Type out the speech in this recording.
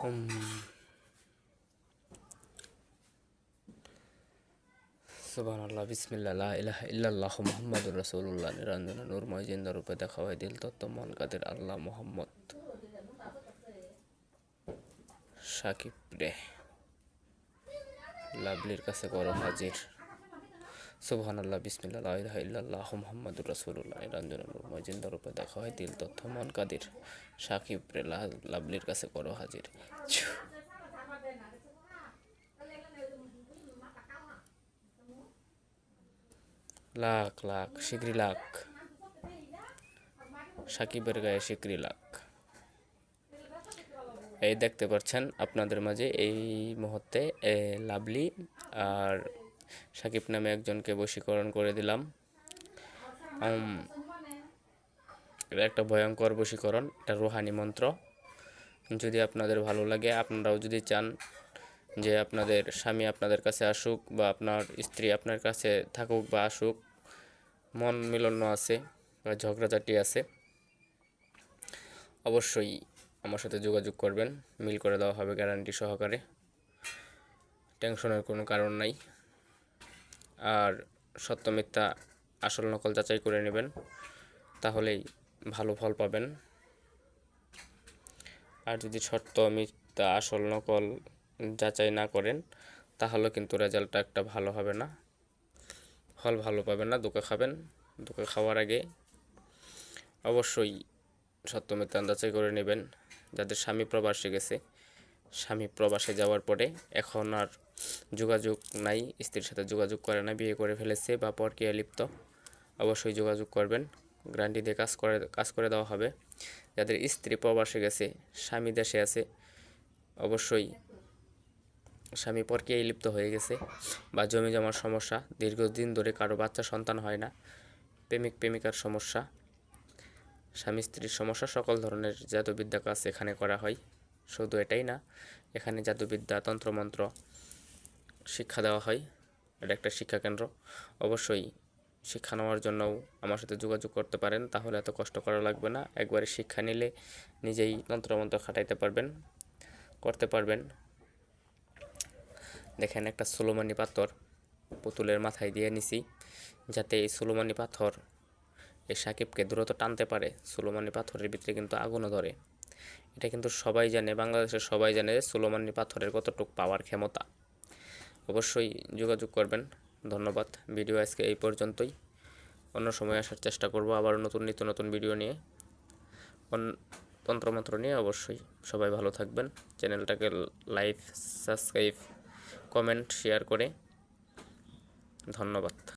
সুবাহ আল্লাহ বিসমিল্লা ইলাহা ইল্লাল্লাহ মুহাম্মাদুর রাসূলুল্লাহ নিরঞ্জন নূরময় জিন্দা রূপে দেখা হয় দিল তত্ত্ব মন কাদের আল্লাহ মোহাম্মদ সাকিব রে লাভলির কাছে করো হাজির সুবহান আল্লাহ বিসমিল্লা ইল্লাল্লাহ, মুহাম্মাদুর রাসূলুল্লাহ। নিরঞ্জন নূরময় জিন্দা রূপে দেখা হয় দিল তত্ত্ব মন কাদের। সাকিব রে লা- লাভলির কাছে করো হাজির। লাখ লাখ শিকরি লাখ। সাকিবের গায়ে শিকরি লাখ। এই দেখতে পাচ্ছেন আপনাদের মাঝে এই মুহূর্তে লাভলি আর সাকিব নামে একজনকে বশীকরণ করে দিলাম। এটা একটা ভয়ঙ্কর বশীকরণ, এটা রুহানি মন্ত্র। যদি আপনাদের ভালো লাগে, আপনারাও যদি চান যে আপনাদের স্বামী আপনাদের কাছে আসুক বা আপনার স্ত্রী আপনার কাছে থাকুক বা আসুক, মন মিলন্য আছে বা ঝগড়াঝাটি আছে, অবশ্যই আমার সাথে যোগাযোগ করবেন। মিল করে দেওয়া হবে গ্যারান্টি সহকারে। টেনশনের কোনো কারণ নাই। আর সত্য মিথ্যা আসল নকল যাচাই করে নেবেন, তাহলেই ভালো ফল পাবেন। আর যদি সত্য মিথ্যা আসল নকল যাচাই না করেন, তাহলে কিন্তু রেজাল্টটা একটা ভালো হবে না। ফল ভালো পাবেন না দোকা খাবেন। দোকা খাওয়ার আগে অবশ্যই সত্য মিথ্যা যাচাই করে নেবেন। যাদের স্বামী প্রবাসে গেছে স্বামী প্রবাসে যাওয়ার পরে এখন আর যোগাযোগ নাই, স্ত্রীর সাথে যোগাযোগ করে না, বিয়ে করে ফেলেছে বা পরকীয়া লিপ্ত। অবশ্যই যোগাযোগ করবেন গ্যারান্টি দিয়ে কাজ করে কাজ করে দেওয়া হবে। যাদের স্ত্রী প্রবাসে গেছে, স্বামী দেশে আছে, অবশ্যই স্বামী পরকীয়ায় লিপ্ত হয়ে গেছে বা জমি জমার সমস্যা, দীর্ঘদিন ধরে কারও বাচ্চা সন্তান হয় না, প্রেমিক প্রেমিকার সমস্যা, স্বামী স্ত্রীর সমস্যা, সকল ধরনের জাদুবিদ্যা কাজ এখানে করা হয়। শুধু এটাই না, এখানে জাদুবিদ্যা, তন্ত্রমন্ত্র, শিক্ষা দেওয়া হয়। এটা একটা শিক্ষা কেন্দ্র। অবশ্যই শিক্ষা নেওয়ার জন্যও আমার সাথে যোগাযোগ করতে পারেন, তাহলে এত কষ্ট করা লাগবে না। একবারে শিক্ষা নিলে নিজেই তন্ত্রমন্ত্র খাটাইতে পারবেন, করতে পারবেন। দেখেন একটা সোলোমানি পাথর পুতুলের মাথায় দিয়ে নিছি, যাতে এই সোলোমানি পাথর এই সাকিবকে দ্রুত টানতে পারে। সোলোমানি পাথরের ভিতরে কিন্তু আগুনও ধরে। এটা কিন্তু সবাই জানে, বাংলাদেশের সবাই জানে যে সোলোমানি পাথরের কতটুকু পাওয়ার ক্ষমতা। অবশ্যই যোগাযোগ করবেন। ধন্যবাদ। ভিডিও আজকে এই পর্যন্তই। অন্য সময় আসার চেষ্টা করব আবার নতুন, নিত্য নতুন ভিডিও নিয়ে। তন্ত্রমন্ত্র নিয়ে অবশ্যই সবাই ভালো থাকবেন। চ্যানেলটাকে লাইক, সাবস্ক্রাইব, কমেন্ট, শেয়ার করে ধন্যবাদ।